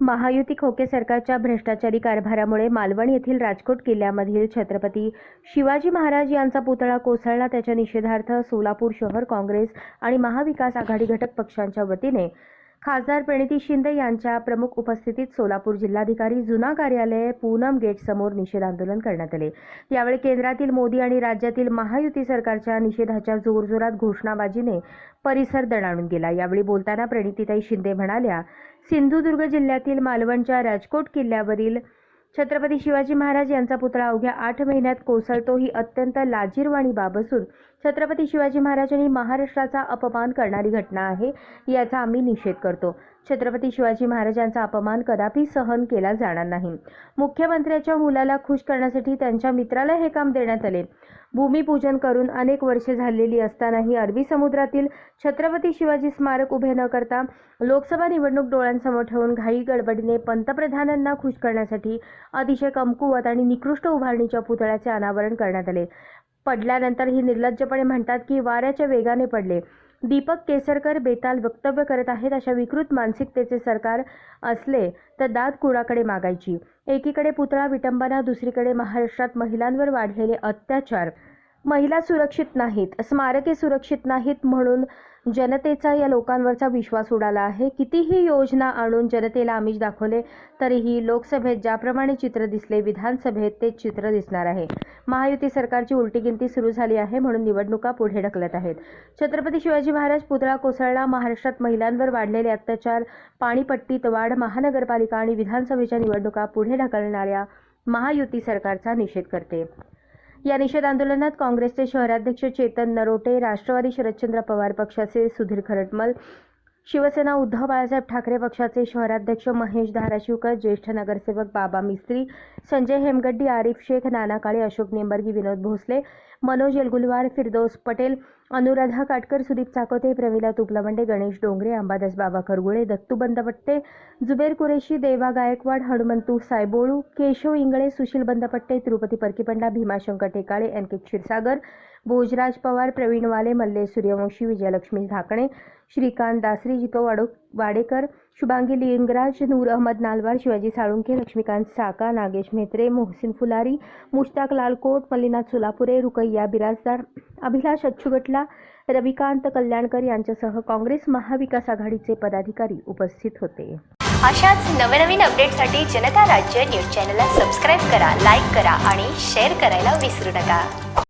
महायुती खोके सरकारच्या भ्रष्टाचारी कारभारामुळे मालवण येथील राजकोट किल्ल्यामधील छत्रपती शिवाजी महाराज यांचा पुतळा कोसळला. त्याच्या निषेधार्थ सोलापूर शहर काँग्रेस आणि महाविकास आघाडी घटक पक्षांच्या वतीने खासदार प्रणिती शिंदे यांच्या प्रमुख उपस्थितीत सोलापूर जिल्हाधिकारी जुना कार्यालय पूनम गेट समोर निषेध आंदोलन करण्यात आले. यावेळी केंद्रातील मोदी आणि राज्यातील महायुती सरकारच्या निषेधाच्या जोरजोरात घोषणाबाजीने परिसर दणाणून गेला. यावेळी बोलताना प्रणितीताई शिंदे म्हणाल्या सिंधुदुर्ग जिल्ह्यातील मालवणच्या राजकोट किल्ल्यावरील छत्रपती शिवाजी महाराज यांचा पुतळा अवघ्या आठ महिन्यात कोसळतो ही अत्यंत लाजीरवाणी बाब असून छत्रपती शिवाजी महाराजांनी महाराष्ट्राचा अपमान करणारी घटना आहे याचा आम्ही निषेध करतो. छत्रपती शिवाजी महाराजांचा अपमान कदापि सहन केला जाणार नाही. मुख्यमंत्र्याच्या मुलाला खुश करण्यासाठी त्यांच्या मित्राला हे काम देण्यात आले. भूमिपूजन करून अनेक वर्षे झालेली असतानाही अरबी समुद्रातील छत्रपती शिवाजी स्मारक उभे न करता लोकसभा निवडणूक डोळ्यांसमोर ठेवून घाई गडबडीने पंतप्रधानांना खुश करण्यासाठी अतिशय कमकुवत आणि निकृष्ट उभारणीच्या पुतळ्याचे अनावरण करण्यात आले. पडल्यानंतर ही निर्लज्जपणे म्हणतात की वाऱ्याच्या वेगाने पडले. दीपक केसरकर बेताल वक्तव्य करत आहेत अशा विकृत मानसिकतेचे सरकार असले तर दाद कुणाकडे मागायची? एकीकडे पुतळा विटंबना दुसरीकडे महाराष्ट्रात महिलांवर वाढलेले अत्याचार महिला सुरक्षित नाहीत स्मारके सुरक्षित नाहीत म्हणून जनतेचा या लोकांवरचा विश्वास उडाला आहे. कितीही योजना आणून जनतेला आमिष दाखवले तरीही लोकसभेत ज्याप्रमाणे चित्र दिसले विधानसभेत ते चित्र दिसणार आहे. महायुती सरकारची उलटी गिनती सुरू झाली आहे म्हणून निवडणुका पुढे ढकलत आहेत. छत्रपती शिवाजी महाराज पुतळा कोसळला महाराष्ट्रात महिलांवर वाढलेले अत्याचार पाणीपट्टीत वाढ महानगरपालिका आणि विधानसभेच्या निवडणुका पुढे ढकलणाऱ्या महायुती सरकारचा निषेध करते. या निषेध आंदोलनात काँग्रेसचे शहराध्यक्ष चेतन नरोटे राष्ट्रवादी शरदचंद्र पवार पक्षाचे सुधीर खरटमल शिवसेना उद्धव बाळासाहेब ठाकरे पक्षाचे शहराध्यक्ष महेश धाराशिवकर ज्येष्ठ नगरसेवक बाबा मिस्त्री संजय हेमगड्डी आरिफ शेख नाना काळे अशोक निंबर्गी विनोद भोसले मनोज येलगुलवार फिरदोस पटेल अनुराधा काटकर सुदीप चाकोते प्रमिला तुपलवंडे गणेश डोंगरे अंबादास बाबा खरगुळे दत्तू बंदपट्टे जुबेर कुरेशी देवा गायकवाड हनुमंतू सायबोळू केशव इंगळे सुशील बंदपट्टे तिरुपती परकीपंडा भीमाशंकर टेकाळे एन के क्षीरसागर भोजराज पवार प्रवीण वाले मल्ले सूर्यवंशी विजयलक्ष्मी झाकणे श्रीकांत दासरी जितो वाडो वाडेकर शुभांगी लिंगराज नूर अहमद नालवार शिवाजी साळुंके लक्ष्मीकांत साका नागेश म्हेत्रे मोहसिन फुलारी मुश्ताक लालकोट मल्लीनाथ सोलापुरे रुकैया बिराजदार अभिलाष अच्युगटला रविकांत कल्याणकर यांच्यासह काँग्रेस महाविकास आघाडीचे पदाधिकारी उपस्थित होते. अशाच नवनवीन अपडेटसाठी जनता राज्य न्यूज चॅनलला सबस्क्राईब करा लाईक करा आणि शेअर करायला विसरू नका.